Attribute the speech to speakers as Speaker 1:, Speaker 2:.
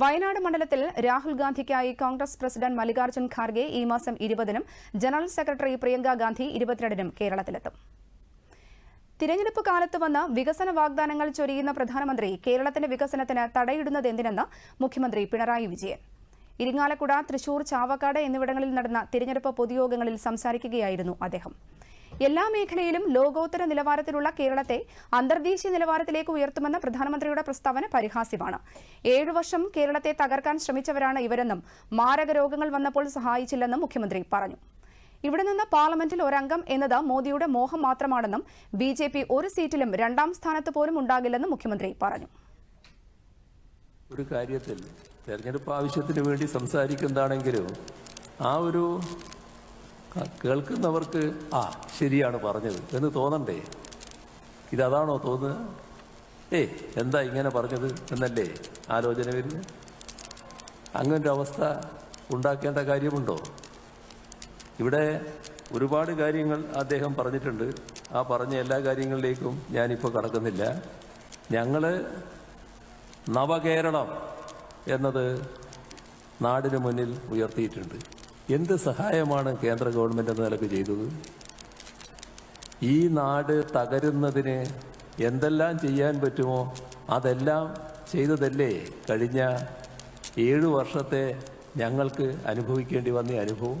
Speaker 1: വയനാട് മണ്ഡലത്തിൽ രാഹുൽ ഗാന്ധിക്കായി കോൺഗ്രസ് പ്രസിഡന്റ് മല്ലികാർജുൻ ഖാർഗെ ഈ മാസം ഇരുപതിനും ജനറൽ സെക്രട്ടറി പ്രിയങ്ക ഗാന്ധി ഇരുപത്തിരണ്ടിനും കേരളത്തിലെത്തും. തിരഞ്ഞെടുപ്പ് കാലത്ത് വന്ന വികസന വാഗ്ദാനങ്ങൾ ചൊരിയുന്ന പ്രധാനമന്ത്രി കേരളത്തിന്റെ വികസനത്തിന് തടയിടുന്നതെന്തിനെന്ന് മുഖ്യമന്ത്രി പിണറായി വിജയൻ. ഇരിങ്ങാലക്കുട തൃശൂർ ചാവക്കാട് എന്നിവിടങ്ങളിൽ നടന്ന തിരഞ്ഞെടുപ്പ് പൊതുയോഗങ്ങളിൽ സംസാരിക്കുകയായിരുന്നു അദ്ദേഹം. എല്ലാ മേഖലയിലും ലോകോത്തര നിലവാരത്തിലുള്ള കേരളത്തെ അന്തർദേശീയ നിലവാരത്തിലേക്ക് ഉയർത്തുമെന്ന പ്രധാനമന്ത്രിയുടെ പ്രസ്താവന പരിഹാസ്യമാണ്. ഏഴു വർഷം കേരളത്തെ തകർക്കാൻ ശ്രമിച്ചവരാണ് ഇവരെന്നും മാരക രോഗങ്ങൾ വന്നപ്പോൾ സഹായിച്ചില്ലെന്നും മുഖ്യമന്ത്രി പറഞ്ഞു. ഇവിടെ നിന്ന് പാർലമെന്റിൽ ഒരംഗം എന്നത് മോദിയുടെ മോഹം മാത്രമാണെന്നും ബി ഒരു സീറ്റിലും രണ്ടാം സ്ഥാനത്ത് പോലും ഉണ്ടാകില്ലെന്നും മുഖ്യമന്ത്രി പറഞ്ഞു.
Speaker 2: ഒരു കാര്യത്തിൽ തെരഞ്ഞെടുപ്പ് ആവശ്യത്തിന് വേണ്ടി സംസാരിക്കുന്നതാണെങ്കിലും ആ ഒരു കേൾക്കുന്നവർക്ക് ആ ശരിയാണ് പറഞ്ഞത് എന്ന് തോന്നണ്ടേ? ഇതതാണോ തോന്നുക? ഏ എന്താ ഇങ്ങനെ പറഞ്ഞത് എന്നല്ലേ ആലോചന വരുന്നു അങ്ങനൊരു അവസ്ഥ ഉണ്ടാക്കേണ്ട കാര്യമുണ്ടോ? ഇവിടെ ഒരുപാട് കാര്യങ്ങൾ അദ്ദേഹം പറഞ്ഞിട്ടുണ്ട്. ആ പറഞ്ഞ എല്ലാ കാര്യങ്ങളിലേക്കും ഞാനിപ്പോൾ കടക്കുന്നില്ല. ഞങ്ങൾ നവകേരളം എന്നത് നാടിന് മുന്നിൽ ഉയർത്തിയിട്ടുണ്ട്. എന്ത് സഹായമാണ് കേന്ദ്ര ഗവൺമെന്റ് എന്ന നിലയ്ക്ക് ചെയ്തത്? ഈ നാട് തകരുന്നതിന് എന്തെല്ലാം ചെയ്യാൻ പറ്റുമോ അതെല്ലാം ചെയ്തതല്ലേ കഴിഞ്ഞ ഏഴു വർഷത്തെ ഞങ്ങൾക്ക് അനുഭവിക്കേണ്ടി വന്ന അനുഭവം?